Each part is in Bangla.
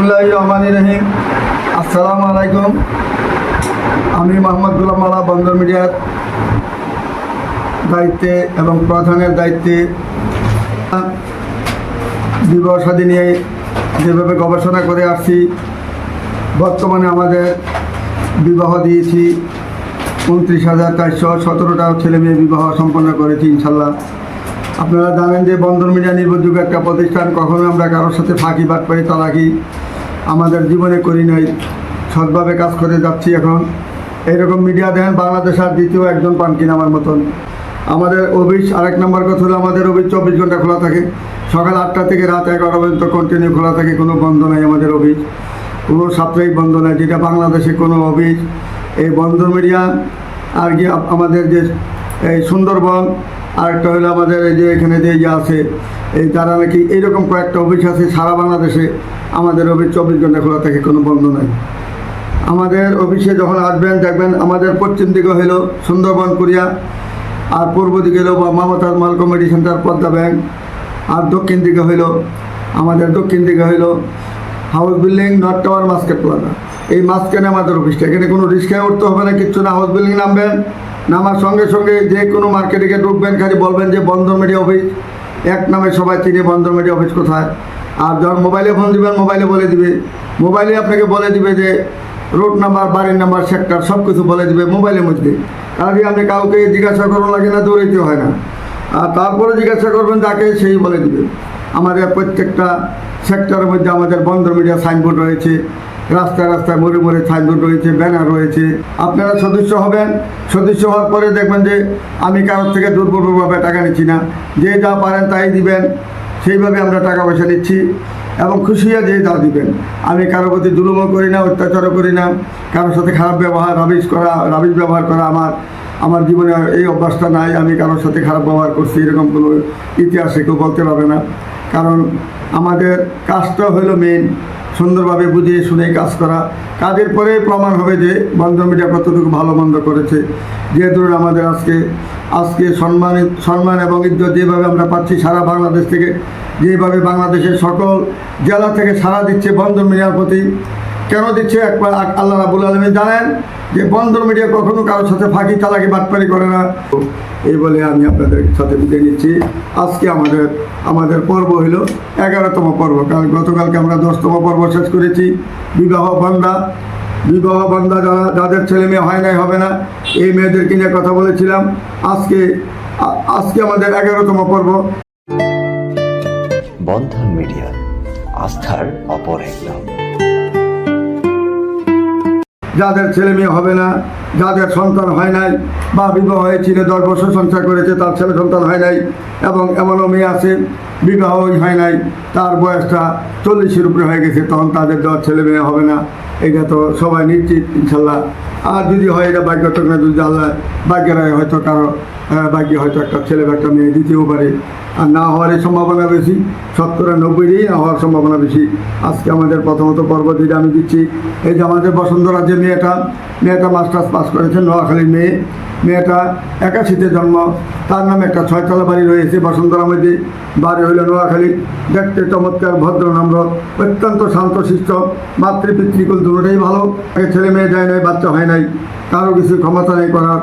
বিসমুল্লাহ রহমান রহিম। আসসালামু আলাইকুম। আমি মোহাম্মদ গুলাম আলা বন্দর মিডিয়ার দায়িত্বে এবং প্রধানের দায়িত্বে। বিবাহ সাদী নিয়ে যেভাবে গবেষণা করে আসছি, বর্তমানে আমাদের বিবাহ দিয়েছি উনত্রিশ হাজার চারশো সতেরোটা ছেলে মেয়ে বিবাহ সম্পন্ন করেছি ইনশাল্লাহ। আপনারা জানেন যে বন্দর মিডিয়া নির্ভরযোগ্য একটা প্রতিষ্ঠান, কখনো আমরা কারোর সাথে ফাঁকি বাদ পাই, তালাকি। আমাদের জীবনে করি নাই, সৎভাবে কাজ করে যাচ্ছি এখন। এইরকম মিডিয়া দেখেন, বাংলাদেশ আর দ্বিতীয় একজন পান কিনা আমার মতন। আমাদের অফিস, আরেক নম্বর কথা হলো, আমাদের অফিস চব্বিশ ঘণ্টা খোলা থাকে। সকাল আটটা থেকে রাত এগারোটা পর্যন্ত কন্টিনিউ খোলা থাকে, কোনো বন্ধ নাই আমাদের অফিস। কোনো সাপ্তাহিক বন্ধ নাই, যেটা বাংলাদেশে কোনো অফিস। এই বন্ধ মিডিয়া আর কি আমাদের যে এই সুন্দরবন আরেকটা হলো আমাদের এই যে এখানে যে ইয়ে আছে, এই তারা নাকি এইরকম কয়েকটা অফিস আছে সারা বাংলাদেশে। আমাদের অফিস চব্বিশ ঘণ্টা খোলা থাকে, কোনো বন্ধ নাই। আমাদের অফিসে যখন আসবেন, দেখবেন আমাদের পশ্চিম দিকে হলো সুন্দরবন, কোরিয়া, আর পূর্ব দিকে হলো বা মাল কমেডি সেন্টার, পদ্মা ব্যাংক, আর দক্ষিণ দিকে হইল আমাদের দক্ষিণ দিকে হইল house building north tower, Muscat Plaza. এই মাঝখানে আমাদের অফিসটা, এখানে কোনো রিক্সায় উঠতে হবে না, কিচ্ছু না, হাউস বিল্ডিং নামবেন। নামার সঙ্গে সঙ্গে যে কোনো মার্কেটে গিয়ে ঢুকবেন, খালি বলবেন যে বন্দর মিডিয়া অফিস এক নামে সবাই চিনি বন্দর মিডিয়া অফিস কোথায়। আর যখন মোবাইলে ফোন দিবেন মোবাইলে বলে দিবে। মোবাইলে আপনাকে বলে দিবে যে রোড নাম্বার বাড়ির নাম্বার সেক্টর সব কিছু বলে দিবে মোবাইলের মধ্যে। কারণ আপনি কাউকে জিজ্ঞাসা করুন লাগে না, দৌড়াইতে হয় না। আর তারপরে জিজ্ঞাসা করবেন, যাকে সেই বলে দিবে। আমাদের প্রত্যেকটা সেক্টরের মধ্যে আমাদের বন্দর মিডিয়া সাইনবোর্ড রয়েছে। রাস্তায় রাস্তায় মোড়ে মোড়ে সাইনবোর্ড রয়েছে, ব্যানার রয়েছে। আপনারা সদস্য হবেন। সদস্য হওয়ার পরে দেখবেন যে আমি কারোর থেকে দুর্বলভাবে টাকা নিচ্ছি না। যে যা পারেন তাই দিবেন। সেইভাবে আমরা টাকা পয়সা নিচ্ছি এবং খুশি হয়ে যে যা দিবেন। আমি কারও প্রতি জুলুমও করি না অত্যাচারও করি না। কারোর সাথে খারাপ ব্যবহার রাবিশ করা রাবিশ ব্যবহার করা আমার আমার জীবনে এই অভ্যাসটা নাই। আমি কারোর সাথে খারাপ ব্যবহার করছি, এরকম কোনো ইতিহাসে কেউ বলতে পারবে না। কারণ আমাদের কাজটা হলো মেন সুন্দরভাবে বুঝিয়ে শুনে কাজ করা। কাজের পরে প্রমাণ হবে যে বন্ধ মিডিয়া কতটুকু ভালো মন্দ করেছে। যেহেতু আমাদের আজকে আজকে সম্মানিত সম্মান এবং ইজ্জত যেভাবে আমরা পাচ্ছি সারা বাংলাদেশ থেকে, যেভাবে বাংলাদেশের সকল জেলা থেকে সারা দিচ্ছে বন্ধ মিডিয়ার প্রতি কেন দিচ্ছে? একবার আল্লাহ রাবুল আলমী জানেন যে বন্দর মিডিয়া কখনো কারোর সাথে ফাঁকি, চালাকি, বাটপারি করে না। এই বলে আমি আপনাদের সাথে বিদায় নিচ্ছি। আজকে আমাদের আমাদের পর্ব হলো এগারোতম পর্ব। কারণ গতকালকে আমরা দশতম পর্ব শেষ করেছি। বিবাহ বান্দা বিবাহ বান্দা যারা যাদের ছেলে মেয়ে হয় নাই, হবে না। এই মেয়েদেরকে নিয়ে কথা বলেছিলাম। আজকে আজকে আমাদের এগারোতম পর্ব। বন্ধন মিডিয়া, আস্থার অপর এক যাদের ছেলে মেয়ে হবে না, যাদের সন্তান হয় নাই, বা বিবাহ হয়েছিল দশ বছর সংসার করেছে, তার ছেলে সন্তান হয় নাই, এবং এমনও মেয়ে আছে, বিবাহই হয় নাই, তার বয়সটা চল্লিশের উপরে হয়ে গেছে, তখন তাদের দেওয়ার ছেলে মেয়ে হবে না। এটা তো সবাই নিশ্চিত, ইনশাল্লাহ। আর যদি হয়, এটা ভাগ্য না যদি আল্লাহ হয় হয়তো কারও ভাগ্যে হয়তো একটা ছেলে বা একটা মেয়ে দিতেও পারে আর না হওয়ার এই সম্ভাবনা বেশি। সত্তরের নব্বইই না হওয়ার সম্ভাবনা বেশি। আজকে আমাদের প্রথমত পর্ব যেটা আমি দিচ্ছি, এই যে আমাদের বসুন্ধরা যে মেয়েটা মেয়েটা মাস্টার্স পাস করেছে, নোয়াখালীর মেয়ে। মেয়েটা একাশিতে জন্ম, তার নামে একটা ছয়তলা বাড়ি রয়েছে বসুন্ধরা মধ্যে বাড়ি হইল নোয়াখালী। দেখতে চমৎকার, ভদ্র, নম্র, অত্যন্ত শান্তশিষ্ট মাতৃপিতৃকুল দুটোটাই ভালো। ছেলে মেয়ে যায় নাই, বাচ্চা হয় নাই। কারও কিছু ক্ষমতা নেই করার।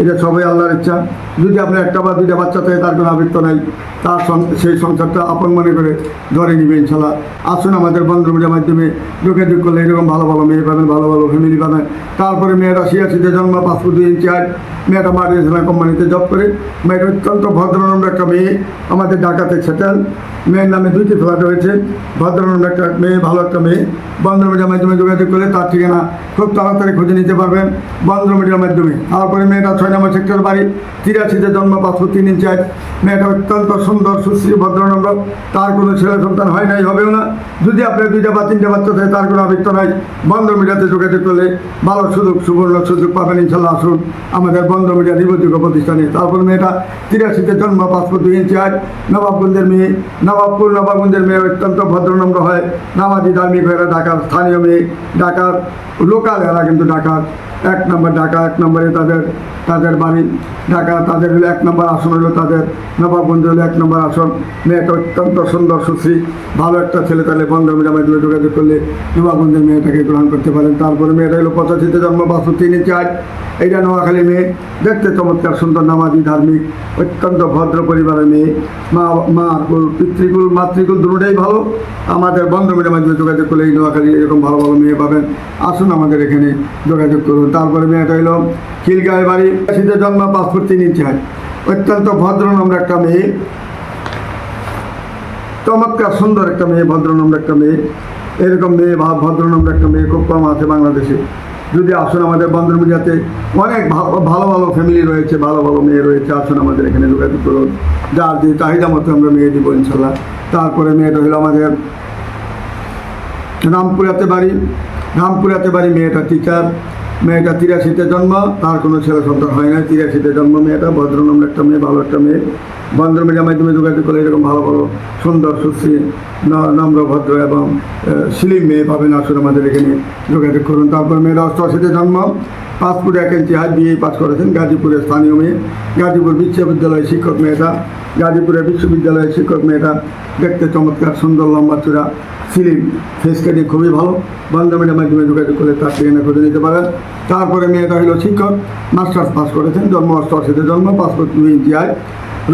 এটা সবাই আল্লাহর ইচ্ছা। যদি আপনার একটা বা দুইটা বাচ্চা থাকে, তার কোনো আবৃত্ত নাই, তার সেই সংসারটা আপন মনে করে ধরে নিবে, ইনশাল্লাহ। আসুন আমাদের বন্ধু মিডিয়ার মাধ্যমে ঢুক করলে এরকম ভালো ভালো মেয়ে পাবেন, ভালো ভালো ফ্যামিলি পাবেন। তারপরে মেয়েরা সিয়াসিতে জন্ম পাসপোর্ট দুই ইঞ্চি আট মেয়েটা মার্টিনেশনাল কোম্পানিতে জব করে। মেয়েটা অত্যন্ত ভদ্রনম্র একটা মেয়ে। আমাদের ঢাকাতে সেটেল মেয়ের নামে দুইটি ফ্ল্যাট হয়েছে ভদ্রনম্র একটা মেয়ে, ভালো একটা মেয়ে। বন্ধ মিডিয়ার মাধ্যমে যোগাযোগ করলে তার ঠিকানা খুব তাড়াতাড়ি খুঁজে নিতে পারবেন বন্ধ মিডিয়ার মাধ্যমে। তারপরে মেয়েটা ছয় নম্বর সেক্টর বাড়ি, তিরাশিতে জন্ম পাসপোর্ট তিন ইঞ্চি মেয়েটা অত্যন্ত সুন্দর, সুশ্রী ভদ্রনম্র তার কোনো ছেলে সন্তান হয় নাই, হবেও না। যদি আপনার দুইটা বা তিনটে বাচ্চা থাকে, তার কোনো আবৃত্ত নাই। বন্ধ মিডিয়াতে যোগাযোগ করলে ভালো সুযোগ, সুবর্ণ সুযোগ পাবেন, ইনশাল্লাহ। আসুন, আমাদের বন্ধ মিডিয়া নির্ভরযোগ্য প্রতিষ্ঠানে। তারপর মেয়েটা তিরাশিতে জন্ম পাসপোর্ট দুই ইঞ্চি আট নবাবগঞ্জের মেয়ে, নবাবপুর নবাবগঞ্জের মেয়ে অত্যন্ত ভদ্রনম্র হয়। নামাজি, ধার্মিক হয়ে ঢাকার স্থানীয় মেয়ে, ঢাকার লোকাল এরা কিন্তু ঢাকার। এক নম্বর ঢাকা, এক নম্বরে তাদের তাদের বাড়ি ঢাকা, তাদের হলো এক নম্বর আসন হলো তাদের নবাবগঞ্জ হলো এক নম্বর আসন। মেয়েটা অত্যন্ত সুন্দর, সুশ্রী, ভালো একটা ছেলে, তাহলে বন্ধ মাধ্যমে যোগাযোগ করলে নবাবগঞ্জের মেয়েটাকে গ্রহণ করতে পারেন। তারপরে মেয়েটা হলো পঁচাশিতে জন্ম বাসু তিন চার এইটা নোয়াখালী মেয়ে, দেখতে চমৎকার, সুন্দর, নামাজি, ধার্মিক, অত্যন্ত ভদ্র পরিবারের মেয়ে। মা মা কুল পিতৃকুল মাতৃকুল দুটোটাই ভালো। আমাদের বন্ধ মাধ্যমে যোগাযোগ করলে এই নোয়াখালী এরকম ভালো ভালো মেয়ে পাবেন। আসুন আমাদের এখানে যোগাযোগ করুন। তারপরে মেয়েটা হলো খিলগাঁয় বাড়ি। শীতে জন্ম পাসপোর্ট তিন হয়। অত্যন্ত ভদ্র নম্র একটা মেয়ে। চমৎকার সুন্দর একটা মেয়ে ভদ্র নম্র একটা মেয়ে। এরকম মেয়ে বা ভদ্র নম্র একটা মেয়ে খুব কম আছে বাংলাদেশে। যদি আসুন আমাদের বন্ধন মিডিয়াতে, অনেক ভালো ভালো ফ্যামিলি রয়েছে, ভালো ভালো মেয়ে রয়েছে, আসুন আমাদের এখানে যোগাযোগ করুন। যার যে চাহিদা মতো আমরা মেয়ে দিব ইনশাল্লাহ। তারপরে মেয়েটা হলো আমাদের রামপুরাতে বাড়ি। রামপুরাতে বাড়ি মেয়েটা টিচার মেয়েটা তিরাশিতে জন্ম, তার কোনো ছেলে সন্তান হয় না তিরাশিতে জন্ম মেয়েটা, ভদ্র নামের একটা মেয়ে, ভালো একটা মেয়ে। ভদ্র মিডিয়ার মাধ্যমে যোগাযোগ করলে এরকম ভালো ভালো, সুন্দর, সুশ্রী নম্র, ভদ্র এবং সিলিম মেয়ে পাবেন। আসলে আমাদের এখানে যোগাযোগ করুন। তারপর মেয়েটা অষ্টআশিতে জন্ম পাসপোর্ট এক ইঞ্চি হাত বিয়ে পাস করেছেন গাজীপুরের স্থানীয় মেয়ে, গাজীপুর বিশ্ববিদ্যালয়ের শিক্ষক মেয়েটা, গাজীপুরের বিশ্ববিদ্যালয়ের শিক্ষক মেয়েটা, দেখতে চমৎকার, সুন্দর, লম্বা চূড়া ফিলিম ফেস কাটিং খুবই ভালো। বান্ধবীর মাধ্যমে যোগাযোগ করলে তার ঠিকানা খুঁজে নিতে পারেন তারপরে মেয়েটা হলো শিক্ষক, মাস্টার্স পাস করেছেন, জন্ম অষ্টআশিতে জন্ম, পাসপোর্ট দুই ইঞ্চি আয়।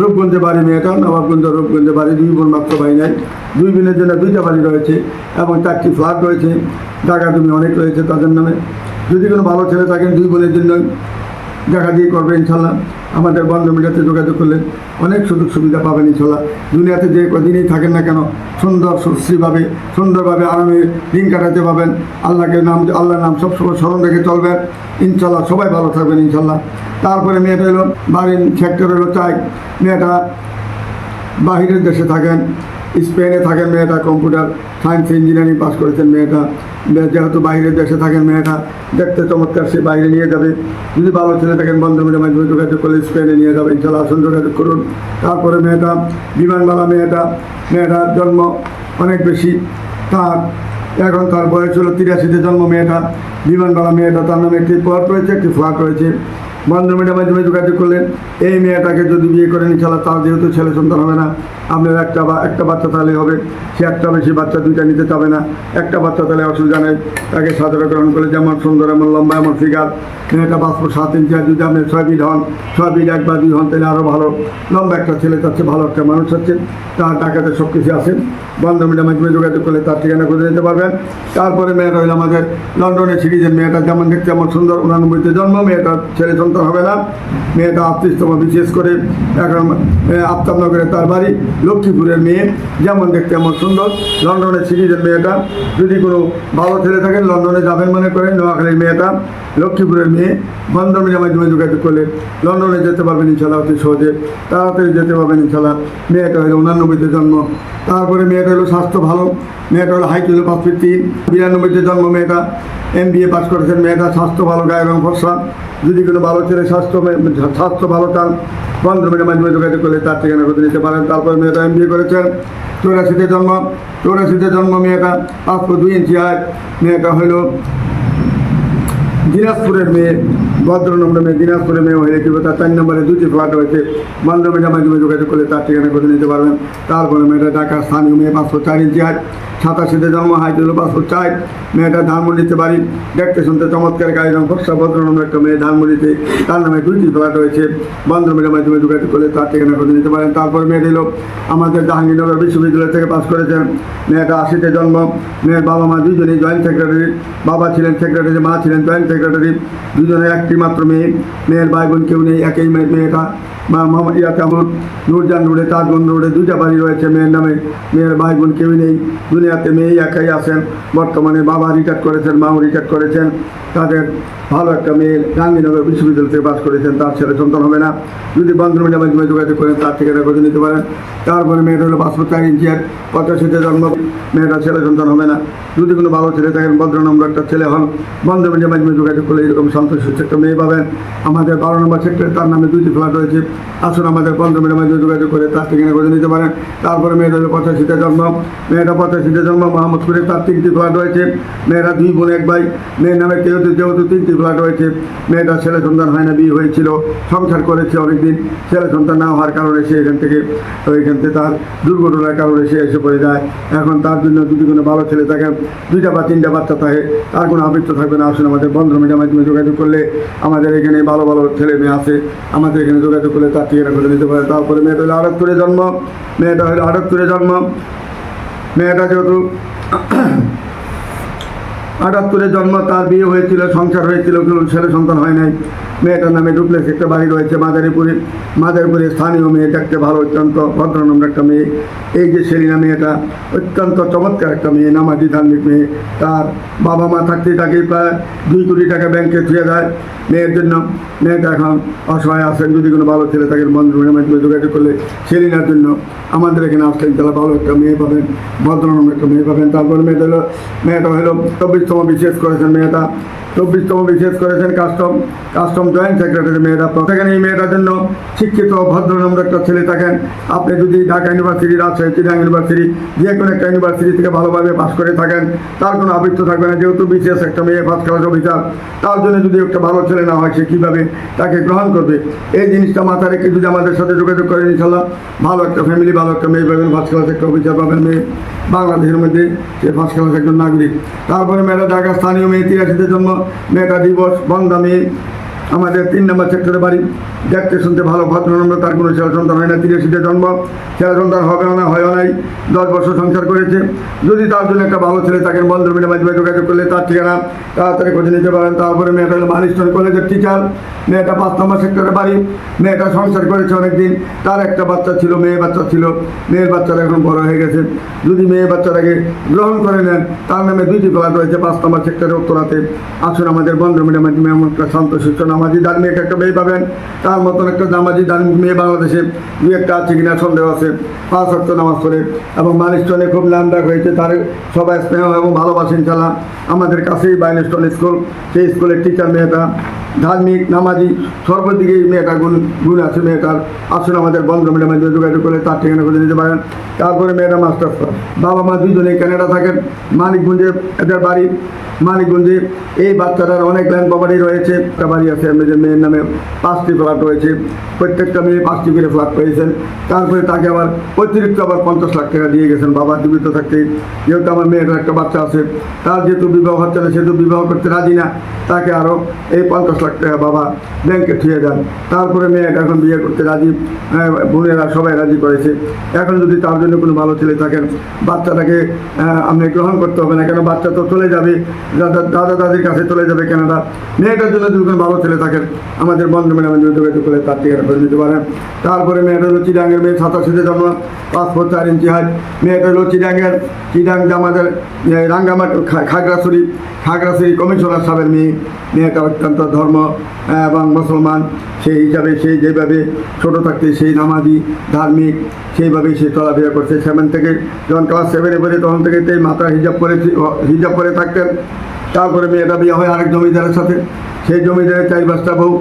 রূপগঞ্জে বাড়ি মেয়েটা, নবাবগঞ্জ রূপগঞ্জে বাড়ি, দুই বোন মাত্র ভাই নাই। দুই বোনের জন্য দুইটা বাড়ি রয়েছে এবং চারটি ফ্ল্যাট রয়েছে। জায়গা জমি অনেক রয়েছে তাদের নামে। যদি কোনো ভালো ছেলে থাকেন, দুই বোনের জন্য দেখা দিয়ে করবে ইনশাল্লাহ। আমাদের বন্ধ মিডিয়াতে যোগাযোগ করলে অনেক সুযোগ সুবিধা পাবেন, ইনশাল্লাহ। দুনিয়াতে যে কদিনই থাকেন না কেন, সুন্দর, সুশ্রীভাবে, সুন্দরভাবে আরামে দিন কাটাতে পাবেন আল্লাহকে নাম, আল্লাহর নাম সবসময় স্মরণ রেখে চলবেন। ইনশাল্লাহ সবাই ভালো থাকবেন, ইনশাল্লাহ। তারপরে মেয়েটা হলো, বাড়ির সেক্টর হলো চাই। মেয়েটা বাহিরের দেশে থাকেন। স্পেনে থাকেন মেয়েটা, কম্পিউটার সায়েন্স ইঞ্জিনিয়ারিং পাস করেছেন মেয়েটা। যেহেতু বাইরের দেশে থাকেন মেয়েটা, দেখতে চমৎকার, সে বাইরে নিয়ে যাবে। যদি ভালো ছেলে থাকেন বন্ধুমিলের মাধ্যমে যোগাযোগ করলে স্পেনে নিয়ে যাবে, ইনশাল্লাহ আসুন, যোগাযোগ করুন। তারপরে মেয়েটা বিমানবালা মেয়েটা, মেয়েটার জন্ম অনেক বেশি। তার, এখন তার বয়স হলো তিরাশিতে জন্ম মেয়েটা। বিমানবালা মেয়েটা তার নামে একটি প্লট রয়েছে, একটি ফ্ল্যাট রয়েছে। বন্ধু মিডিয়ার মাধ্যমে যোগাযোগ করলেন। এই মেয়েটাকে যদি বিয়ে করে ইনশাল্লাহ তার যেহেতু ছেলে সন্তান হবে না, আপনার একটা বা একটা বাচ্চা তাহলে হবে। সে একটা বেশি বাচ্চা, দুইটা নিতে চাবে না। একটা বাচ্চা তাহলে অসুবিধা নেই। তাকে সাদরে গ্রহণ করলে যেমন সুন্দর, এমন লম্বা, এমন ফিগার মেয়েটা পাসপোর্ট সাত ইঞ্চি আর যদি আপনি ছয় ফিট হন, ছয় ফিট এক বা দুই হন, তাহলে আরও ভালো। লম্বা একটা ছেলে চাচ্ছে ভালো একটা মানুষ চাচ্ছে তার টাকাতে সব কিছু আছে। বন্ধু মিডিয়ার মাধ্যমে যোগাযোগ করলে তার ঠিকানা খুঁজে নিতে পারবেন। তারপরে মেয়েটা হইল আমাদের লন্ডনের সিরিজের মেয়েটা যেমন দেখতে যেমন সুন্দর। উনানব্বইতে জন্ম। মেয়েটার ছেলে সন্তান হবে না। মেয়েটা আত্মীয়তম বিশেষ করে এখন আফতাবনগরে তার বাড়ি, লক্ষ্মীপুরের মেয়ে, যেমন দেখতে এমন সুন্দর। লন্ডনের সিরিজের মেয়েটা, যদি কোনো ভালো ছেলে থাকেন লন্ডনে যাবেন মনে করেন নোয়াখালীর মেয়েটা, লক্ষ্মীপুরের মেয়ে বন্ধমিনের মাধ্যমে যোগাযোগ করলে লন্ডনে যেতে পারবেন ইনশাল্লাহ অতি সহজে। তাড়াতাড়ি যেতে পারবেন ইনশাল্লাহ মেয়েটা হলো উনানব্বইতে জন্ম। তারপরে মেয়েটা হলো স্বাস্থ্য ভালো। মেয়েটা হলো হাইট হলো পাঁচ ফিট তিন। বিরানব্বইতে জন্ম মেয়েটা। এম বি এ পাস করেছেন মেয়েটা, স্বাস্থ্য ভালো, গায়ের রং ফর্সা। যদি কোনো ভালো ছেলে স্বাস্থ্য স্বাস্থ্য ভালো চান বন্ধুমের মাধ্যমে যোগাযোগ করলে তার ঠিকানা করতে নিতে পারেন। তারপর মেয়েটা এম বি করেছেন। চৌরাশিতে জন্ম চৌরাশিতে জন্ম মেয়েটা, পাঁচ ফুট দুই ইঞ্চি হাইট, মেয়েটা হলো দিনাজপুরের মেয়ে ভদ্রনম্র মেয়ে, দিনাজপুরের মেয়ে হয়ে কিংবা তার চার নম্বরে দুটি ফ্ল্যাট হয়েছে বন্ধ মিডিয়ার মাধ্যমে যোগাযোগ করলে তার ঠিকানা করে নিতে পারবেন। তারপরে মেয়েটা ঢাকার স্থানীয় মেয়ে পাঁচশো চার ইঞ্চি হাইট সাতাশিতে জন্ম হাইট হলো পাঁচশো চার মেয়েটা ধানমন্ডিতে বাড়ি। দেখতে শুনতে চমৎকার গাড়ি রং ভদ্রনম্র একটা মেয়ে ধানমন্ডিতে। তার নামে দুইটি ফ্ল্যাট রয়েছে। বন্ধ মিডিয়ার মাধ্যমে যোগাযোগ করলে তার ঠিকানা করে নিতে পারেন। তারপর মেয়ে দিল, আমাদের জাহাঙ্গীরনগর বিশ্ববিদ্যালয় থেকে পাস করেছেন। মেয়েটা আশিতে জন্ম। মেয়ের বাবা মা দুজনেই জয়েন্ট সেক্রেটারি বাবা ছিলেন সেক্রেটারি মা ছিলেন জয়েন্ট সেক্রেটারি দুজনে একটি মাত্র মেয়ে। মেয়ের ভাই বোন কেউ নেই, একই মেয়ে, মেয়েটা। ইয়াতে আমার নূরজান রোডে তাজগঞ্জ রোডে, দুইটা বাড়ি রয়েছে, মেয়ের নামে মেয়ের ভাই বোন কেউই নেই। দুনিয়াতে মেয়েই একাই আছেন, বর্তমানে বাবা রিটায়ার করেছেন, মাও রিটায়ার করেছেন। তাদের ভালো একটা মেয়ে গান্ধীনগর বিশ্ববিদ্যালয় থেকে পাস করেছেন, তার ছেলে সন্তান হবে না। যদি বন্ধুমিলের মাধ্যমে যোগাযোগ করেন, তার ঠিকানা করে নিতে পারেন। তারপরে মেয়েটা হলো পাঁচশো চার ইঞ্চি আর পঁচাশিতে জন্ম। মেয়েটা ছেলে সন্তান হবে না। যদি কোনো ভালো ছেলে থাকেন ভদ্র নম্বর একটা ছেলে হন বন্ধুমিলের মাধ্যমে যোগাযোগ করলে এরকম সন্তোষ একটা মেয়ে পাবেন। আমাদের বারো নম্বর সেক্টরে তার নামে দুইটি ফ্ল্যাট রয়েছে। আসুন আমাদের পঞ্চমের মাধ্যমে যোগাযোগ করে তার ঠিকানা করে নিতে পারেন। তারপরে মেয়েটা হলো পঁচাশিতে জন্ম। মেয়েটা পঁচাশিতে জন্ম মোহাম্মদপুরে তার তিনটি ফ্ল্যাট রয়েছে। মেয়েরা দুই বোন, এক ভাই। মেয়ের নামে যেহেতু যেহেতু তিনটি ফ্ল্যাট রয়েছে। মেয়েটা ছেলে সন্তান হয় না বিয়ে হয়েছিল, সংসার করেছে অনেকদিন। ছেলে সন্তান না হওয়ার কারণে সে এখান থেকে, ওইখান থেকে তার দুর্ঘটনার কারণে সে এসে পড়ে যায়। এখন তার জন্য যদি কোনো ভালো ছেলে থাকে, দুইটা বা তিনটা বাচ্চা থাকে, তার কোনো আবৃত্ত থাকবে না। আসুন আমাদের বন্ধ মিডিয়ার মাধ্যমে যোগাযোগ করলে আমাদের এখানে ভালো ভালো ছেলে মেয়ে আছে। আমাদের এখানে যোগাযোগ করলে তার ঠিকানা করে দিতে পারে। তারপরে মেয়েটা হলো আটাত্তরে জন্ম। মেয়েটা হলো আটাত্তরে জন্ম। মেয়েটা যেহেতু আটাত্তরে জন্ম, তার বিয়ে হয়েছিল, সংসার হয়েছিল কিন্তু ছেলে সন্তান হয় নাই। মেয়েটার নামে ডুপ্লেক্স একটা বাড়ি রয়েছে মাদারীপুরে। মাদারীপুরে স্থানীয় মেয়ে, দেখতে ভালো, অত্যন্ত ভদ্রনম্র একটা মেয়ে। এই যে সেলিনা মেয়েটা, অত্যন্ত চমৎকার একটা মেয়ে, নামাজি ধার্মিক মেয়ে। তার বাবা মা থাকতে তাকে প্রায় দুই কোটি টাকা ব্যাংকে ছুঁয়ে দেয়। মেয়ের জন্য, মেয়েটা এখন অসহায় আছেন যদি কোনো ভালো ছেলে থাকে বন্ধুদের মাধ্যমে যোগাযোগ করলে সেলিনার জন্য আমাদের এখানে আসলেন তাহলে ভালো একটা মেয়ে পাবেন, ভদ্রনম্র একটা মেয়ে পাবেন। তারপরে মেয়েটা হলো মেয়েটা হলো চব্বিশতম বিশেষ করেছেন মেয়েটা চব্বিশতম বিশেষ করেছেন কাস্টম কাস্টম জয়েন্ট সেক্রেটারি মেয়েটা সেখানে এই মেয়েটার জন্য শিক্ষিত ভদ্র ভদ্রনম্র একটা ছেলে থাকেন। আপনি যদি ঢাকা ইউনিভার্সিটি রাজশাহী চিরাং ইউনিভার্সিটি, যে কোনো একটা ইউনিভার্সিটি থেকে ভালোভাবে পাশ করে থাকেন, তার কোনো আবৃত্ত থাকবে না। যেহেতু বিশেষ একটা মেয়ে ফার্স্ট ক্লাস অফিসার তার জন্য যদি একটা ভালো ছেলে না হয়, সে কীভাবে তাকে গ্রহণ করবে? এই জিনিসটা মাথায় রেখে যদি আমাদের সাথে যোগাযোগ করেন ইনশাল্লাহ ভালো একটা ফ্যামিলি, ভালো একটা মেয়ে পাবেন ফার্স্ট ক্লাস একটা অফিসার পাবেন মেয়ে। বাংলাদেশের মধ্যে সে ফার্স্ট ক্লাস একজন নাগরিক। তারপরে মেয়েরা ঢাকা স্থানীয় মেয়ে তিরাশিতে জন্ম। মেয়েটা দিবস বন্দা মেয়ে আমাদের তিন নম্বর সেক্টরে বাড়ি। দেখতে, শুনতে ভালো, ভদ্রনম্র, তার কোনো ছেলে সন্তান হয় না, তিরাশিতে জন্ম। ছেলে সন্তান হবে না হয় নাই, দশ বছর সংসার করেছে। যদি তার জন্য একটা ভালো ছেলে বন্ধু মিলে মাধ্যমে যোগাযোগ করলে তার ঠিকানা তাড়াতাড়ি খুঁজে নিতে পারেন। তারপরে মেয়েটা হলো মালিস্টন কলেজের টিচার মেয়েটা পাঁচ নম্বর সেক্টরে বাড়ি। মেয়েটা সংসার করেছে অনেকদিন। তার একটা বাচ্চা ছিল, মেয়ে বাচ্চা ছিল। মেয়ের বাচ্চারা এখন বড় হয়ে গেছে। যদি মেয়ে বাচ্চাটাকে গ্রহণ করে নেন, তার নামে দুইটি ফ্ল্যাট রয়েছে পাঁচ নম্বর সেক্টরে উত্তরাতে। আসুন আমাদের বন্ধু মিডিয়ার মাধ্যমে এমন একটা শান্ত শিষ্য নামাজি ধার্মিক একটা মেয়ে পাবেন। তার মতন একটা নামাজি ধার্মিক মেয়ে বাংলাদেশে দু একটা আছে কিনা সন্দেহ আছে। পাঁচ অক্ট নামাজ পড়ে এবং মালিস্টনে খুব নাম ডাক হয়েছে। তার সবাই স্নেহ এবং ভালোবাসেন চালা আমাদের কাছেই বাইনস্টন স্কুল। সেই স্কুলের টিচার মেয়েটা, ধার্মিক, নামাজি, সর্বদিকে মেয়েটা গুণ গুণ আছে মেয়েটার। আসুন আমাদের বন্ধু মিডিয়ার যোগাযোগ করে তার ঠিকানা করে নিতে পারেন। তারপরে মেয়েটা মাস্টার ক্লাস বাবা মা দুজনেই কানাডা থাকেন। মানিকগঞ্জে এদের বাড়ি। মানিকগঞ্জে এই বাচ্চাটার অনেক ল্যান্ড প্রপার্টি রয়েছে। একটা বাড়ি আছে। মেয়েদের মেয়ের নামে পাঁচটি ফ্ল্যাট রয়েছে। প্রত্যেকটা মেয়ে পাঁচটি করে ফ্ল্যাট পেয়েছেন। তারপরে তাকে আবার অতিরিক্ত আবার পঞ্চাশ লাখ টাকা দিয়ে গেছেন বাবা জীবিত থাকতে। যেহেতু আমার মেয়েটার একটা বাচ্চা আছে তার যেহেতু বিবাহ হচ্ছে না সেহেতু বিবাহ করতে রাজি না তাকে আরও এই পঞ্চাশ লাখ টাকা বাবা ব্যাংকে থুয়ে দেন। তারপরে মেয়েটা এখন বিয়ে করতে রাজি হ্যাঁ, বোনেরা সবাই রাজি করেছে। এখন যদি তার জন্য কোনো ভালো ছেলে থাকেন বাচ্চাটাকে আপনি গ্রহণ করতে হবে না কেন বাচ্চা তো চলে যাবে দাদা দাদা দাদির কাছে চলে যাবে কানাডা। মেয়েটার জন্য যদি কোনো ভালো ছেলে থাকেন আমাদের বন্ধু ম্যাডামের যোগাযোগ করে তার ঠিকানা করে নিতে পারেন। তারপরে মেয়েটা হলো চিরাঙ্গের মেয়ে সাতাশিতে জন্ম, পাঁচ ফুট চার ইঞ্চি হাইট মেয়েটা হলো চিরাঙ্গের চিরাং যে আমাদের রাঙ্গামাট খাগড়াছড়ি খাগড়াছড়ি কমিশনার সাহেবের মেয়ে। মেয়েটা অত্যন্ত ধর্ম এবং মুসলমান। সেই হিসাবে সেই যেভাবে ছোট থাকতে সেই নামাজি, ধার্মিক, সেইভাবে সে চলাফেরা করছে। সেভেন থেকে যখন ক্লাস সেভেনে পড়ে, তখন থেকে মাথা হিজাব করে হিজাব করে থাকতেন। তারপরে মেয়েটা বিয়ে হয় আরেক জমিদারের সাথে। সেই জমিদারের চারি পাঁচটা বউ,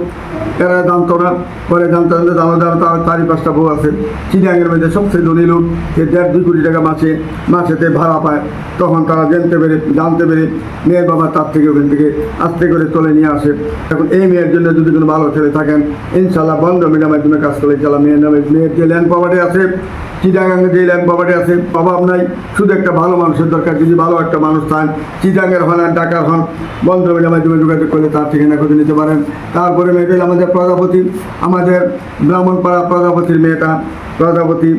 এরা জানতো না, পরে জানতো যে দামোদার তার চারি পাঁচটা বউ আছে। চিড়িয়াঙ্গের মধ্যে সবচেয়ে ধনী লোক, সে দেড় দুই কোটি টাকা মাসে, মাসেতে ভাড়া পায়। তখন তারা জানতে পেরে জানতে পেরে মেয়ের বাবা তার থেকে ওখান থেকে আস্তে করে চলে নিয়ে আসে। এখন এই মেয়ের জন্য যদি কোনো ভালো ছেলে থাকেন, ইনশাল্লাহ বন্ধ মিডিয়ার মাধ্যমে কাজ করে চালা মেয়ের নামে মেয়ের যে ল্যান্ড প্রপার্টি আছে চিটাগাঙ্গে যে ল্যান্ড প্রপার্টি আছে অভাব নাই, শুধু একটা ভালো মানুষের দরকার, যদি ভালো একটা মানুষ চান চিটাঙ্গের হন আর ডাকার হন বন্ধ মিডিয়ার মাধ্যমে যোগাযোগ করলে তার ঠিকানা খুঁজে নিতে পারেন। তারপরে মেয়েটা আমাদের প্রজাপতি, আমাদের ব্রাহ্মণপাড়া প্রজাপতির মেয়েটা। প্রজাপতি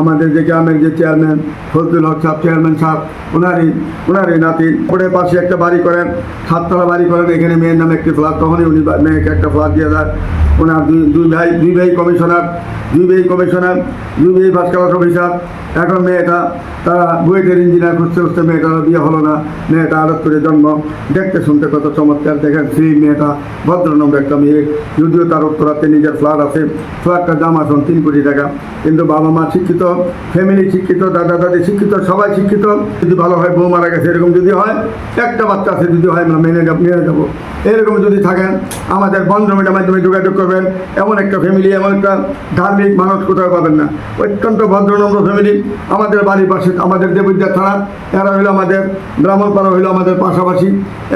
আমাদের যে গ্রামের যে চেয়ারম্যান ফজলুল হক সাহেব চেয়ারম্যান সাহেব ওনারই ওনারই নাতি। ওপরে পাশে একটা বাড়ি করেন, সাততলা বাড়ি করেন, এখানে মেয়ের নামে একটি ফ্ল্যাট তখনই উনি মেয়েকে একটা ফ্ল্যাট দিয়ে দেয় ওনার দুই দুই ভাই দুই ভাই কমিশনার দুই ভাই কমিশনার দুই ভাই ক্লাস অফিসার। এখন মেয়েটা, তারা বুয়েটের ইঞ্জিনিয়ার খুঁজতে খুঁজতে মেয়েটার বিয়ে হলো না। মেয়েটা করে জন্ম। দেখতে শুনতে কত চমৎকার। দেখেন, সেই মেয়েটা ভদ্রনম্র একটা মেয়ে। যদিও তার উত্তরাতে নিজের ফ্ল্যাট আছে। ফ্ল্যাটটার দাম এখন তিন কোটি টাকা। কিন্তু বাবা মা শিক্ষিত ফ্যামিলি শিক্ষিত, দাদা, দাদি শিক্ষিত, সবাই শিক্ষিত। যদি ভালো হয় বউ মারা গেছে, এরকম যদি হয়, একটা বাচ্চা আছে যদি হয় মেনে যাব মেনে যাব এরকম যদি থাকেন, আমাদের বন্ধ মিডিয়ার মাধ্যমে যোগাযোগ করবেন। এমন একটা ফ্যামিলি এমন একটা ধার্মিক মানুষ কোথাও পাবেন না। অত্যন্ত ভদ্রনম্র ফ্যামিলি আমাদের বাড়ির পাশে, আমাদের দেবুদ্যা থানা, এরা হলো আমাদের ব্রাহ্মণপাড়া হলো আমাদের পাশাপাশি,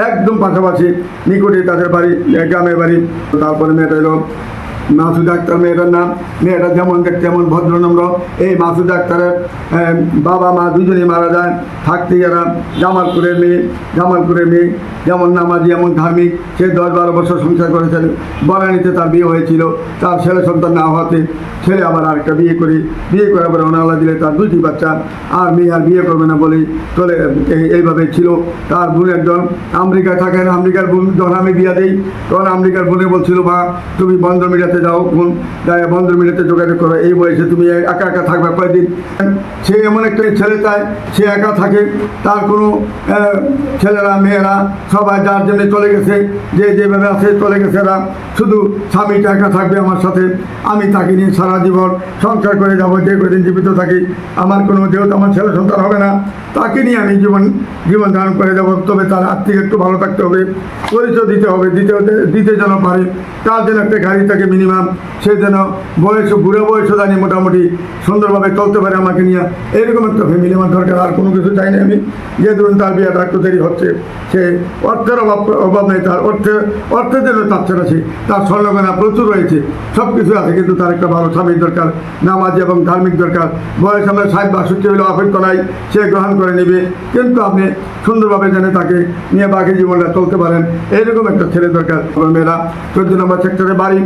একদম পাশাপাশি নিকটে তাদের বাড়ি, গ্রামের বাড়ি। তারপরে মেয়েটা হলো মাসুদ আক্তার মেয়েটার নাম, মেয়েটা যেমন দেখতে যেমন ভদ্রনম্র, এই মাসুদ আক্তারের বাবা, মা দুজনেই মারা যায়, থাকতে এরা জামালপুরের মেয়ে জামালপুরের মেয়ে, যেমন নামাজি এমন ধার্মিক, সে দশ বারো বছর সংসার করেছেন বনানীতে তার বিয়ে হয়েছিল, তার ছেলে সন্তান না হওয়াতে ছেলে আবার আরেকটা বিয়ে করি, বিয়ে করার পরে অনালা দিলে তার দুটি বাচ্চা, আর মেয়ে আর বিয়ে করবে না বলেই চলে এইভাবে ছিল তার বোন একজন, আমেরিকায় থাকেন আমেরিকার বোন, যখন আমি বিয়া দিই, তখন আমেরিকার বোনে বলছিল, মা, তুমি বন্ধ মিডিয়াতে যাও বোন যাই বন্ধ মিডিয়াতে যোগাযোগ করো। এই বয়সে তুমি একা একা থাকবে কয়েকদিন সে এমন একটা ছেলে চায় সে একা থাকে। তার কোনো ছেলেরা, মেয়েরা সবাই যার জন্য চলে গেছে, যে যেভাবে আছে চলে গেছে এরা। শুধু স্বামীটা একা থাকবে আমার সাথে। আমি তাকে নিয়ে সারা জীবন সংসার করে যাব, যে কদিন জীবিত থাকি। আমার কোনো যেহেতু আমার ছেলে সন্তান হবে না, তাকে নিয়ে আমি জীবন জীবন ধারণ করে যাব। তবে তার আর্থিক একটু ভালো থাকতে হবে, পরিচয় দিতে হবে, দিতে দিতে যেন পারে। তার যেন একটা গাড়ি থাকে মিনিমাম সে যেন বয়স, বুড়ো বয়সও জানি মোটামুটি সুন্দরভাবে চলতে পারে আমাকে নিয়ে। এরকম একটা ফ্যামিলি আমার দরকার, আর কোনো কিছু চাই না আমি। যে ধরুন তার বিয়েটা একটু দেরি হচ্ছে, সে অর্থের অভাব অভাব নেই, তার অর্থে, অর্থের জন্য না সে তার স্বর্ণগনা প্রচুর রয়েছে সব কিছু আছে, কিন্তু তার একটা ভালো স্বামীর দরকার, নামাজ এবং ধার্মিক দরকার। বয়স আমরা ষাট, বাষট্টি হলেও আপেক্ষ নাই, সে গ্রহণ করে নেবে। কিন্তু আপনি সুন্দরভাবে জেনে তাকে নিয়ে বাকি জীবনটা চলতে পারেন এইরকম একটা ছেলে দরকার মেয়েরা। চোদ্দ নম্বর সেক্টরে বাড়ি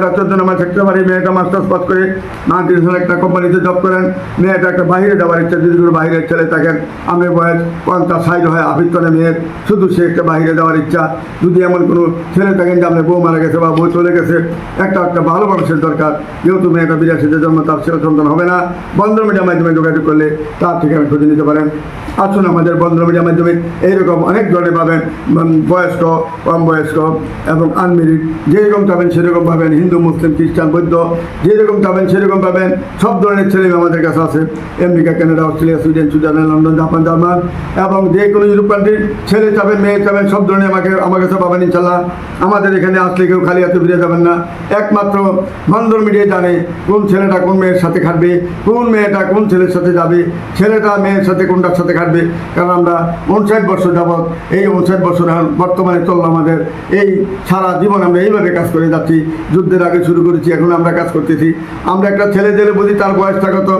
মেয়েটা চোদ্দ নম্বর সেক্টরে বাড়ি মেয়েটা মাস্টার্স পাস করে মাল্টিনেশনাল একটা কোম্পানিতে জব করেন। মেয়েটা একটা বাইরে যাওয়ার ইচ্ছা, যদি কোনো বাইরের ছেলে থাকেন, আমি বয়স পঞ্চাশ, ষাট হয় আফিস্তনে মেয়ের, শুধু সে একটা বাইরে যাওয়ার ইচ্ছা। যদি এমন কোনো ছেলে থাকেন যে আপনার বউ মারা গেছে বা বউ চলে গেছে, একটা একটা ভালো মানুষের দরকার। যেহেতু মেয়েটা বিরাশিতে জন্ম, তার ছেলে সন্তান হবে না। বন্ধ মিডিয়ার মাধ্যমে যোগাযোগ করলে তার ঠিকানা খুঁজে নিতে পারেন। আসুন আমাদের বন্ধ মিডিয়ার মাধ্যমে এইরকম অনেক ধরনের পাবেন বয়স্ক, কম বয়স্ক এবং আনমেরিড যেরকম পাবেন সেরকম পাবেন, হিন্দু মুসলিম, খ্রিস্টান, বৌদ্ধ, যেরকম পাবেন, সেরকম পাবেন। সব ধরনের ছেলে আমাদের কাছে আছে। America, Canada, Australia, Sweden, Switzerland, London, Japan, German, এবং যে কোনো ইউরোপ কান্ট্রির ছেলে চাবেন, মেয়ে চাবেন, সব ধরনের আমাকে, আমার কাছে পাবেন ইনশাল্লাহ আমাদের এখানে আসলে কেউ খালি হাতে ফিরে যাবেন না। একমাত্র বন্দর মিডিয়া জানে কোন ছেলেটা কোন মেয়ের সাথে খাটবে, কোন মেয়েটা কোন ছেলের সাথে যাবে, ছেলেটা মেয়ের সাথে কোনটার সাথে খাটবে। কারণ আমরা উনষাট বছর যাবৎ, এই উনষাট বছর বর্তমানে চলল আমাদের। এই সারা জীবন আমরা এইভাবে কাজ করে যাচ্ছি, যুদ্ধের আগে শুরু করেছি, এখন আমরা কাজ করতেছি। আমরা একটা ছেলে দিলে বুঝি তার বয়সটা কত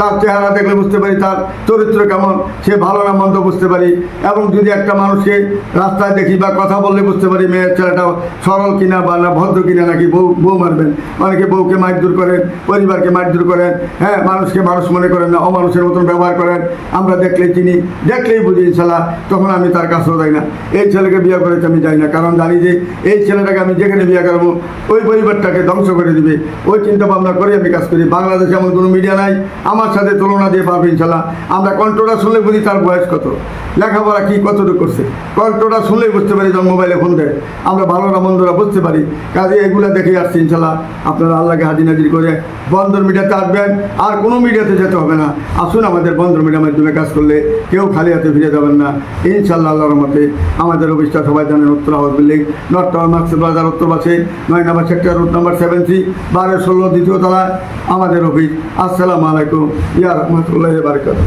তার চেহারা দেখলে বুঝতে পারি, তার চরিত্র কেমন, সে ভালো না মন্দ বুঝতে পারি, এবং যদি একটা মানুষকে রাস্তায় দেখি বা কথা বললে বুঝতে পারি, মেয়ের ছেলেটা সরল কিনা বা না ভদ্র কিনা, নাকি বউ বউ মারবেন। অনেকে বউকে মারধর করেন, পরিবারকে মারধর করেন হ্যাঁ মানুষকে মানুষ মনে করেন না, অমানুষের মতন ব্যবহার করেন, আমরা দেখলেই চিনি, দেখলেই বুঝি ইনশাল্লাহ, তখন আমি তার কাছেও যাই না। এই ছেলেকে বিয়ে করেছে আমি যাই না, কারণ জানি যে এই ছেলেটাকে আমি যেখানে বিয়ে করব, ওই পরিবারটাকে ধ্বংস করে দিবে। ওই চিন্তা ভাবনা করে আমি কাজ করি। বাংলাদেশে এমন কোনো মিডিয়া নাই। আমার সাথে তুলনা দিয়ে পারবে ইনশাল্লাহ। আমরা কণ্ঠটা শুনলে বুঝি তার বয়স কত। লেখাপড়া কি কতটুকু করছে। কণ্ঠটা শুনলেই বুঝতে পারি যখন মোবাইলে ফোন দেয়। আমরা ভালোরা, মন্দরা বুঝতে পারি। কাজে এগুলো দেখে আসছি ইনশাল্লাহ। আপনারা আল্লাহকে হাজির নাজির করে বন্দর মিডিয়াতে আসবেন। আর কোনো মিডিয়াতে যেতে হবে না। আসুন আমাদের বন্দর মিডিয়ার মাধ্যমে কাজ করলে কেউ খালি হাতে ফিরে যাবেন না। ইনশাল্লাহ আল্লাহর মতে আমাদের অফিসটা সবাই জানেন উত্তর হাউস বিল্ডিং নর্থ টাওয়ার মার্কসের বাজার উত্তর পাশে number sector route number seven three বারো ষোলো দ্বিতীয় তলায় আমাদের অফিস। আসসালামু আলাইকুম। ইয়া রহমতুল্লাহ বারকাত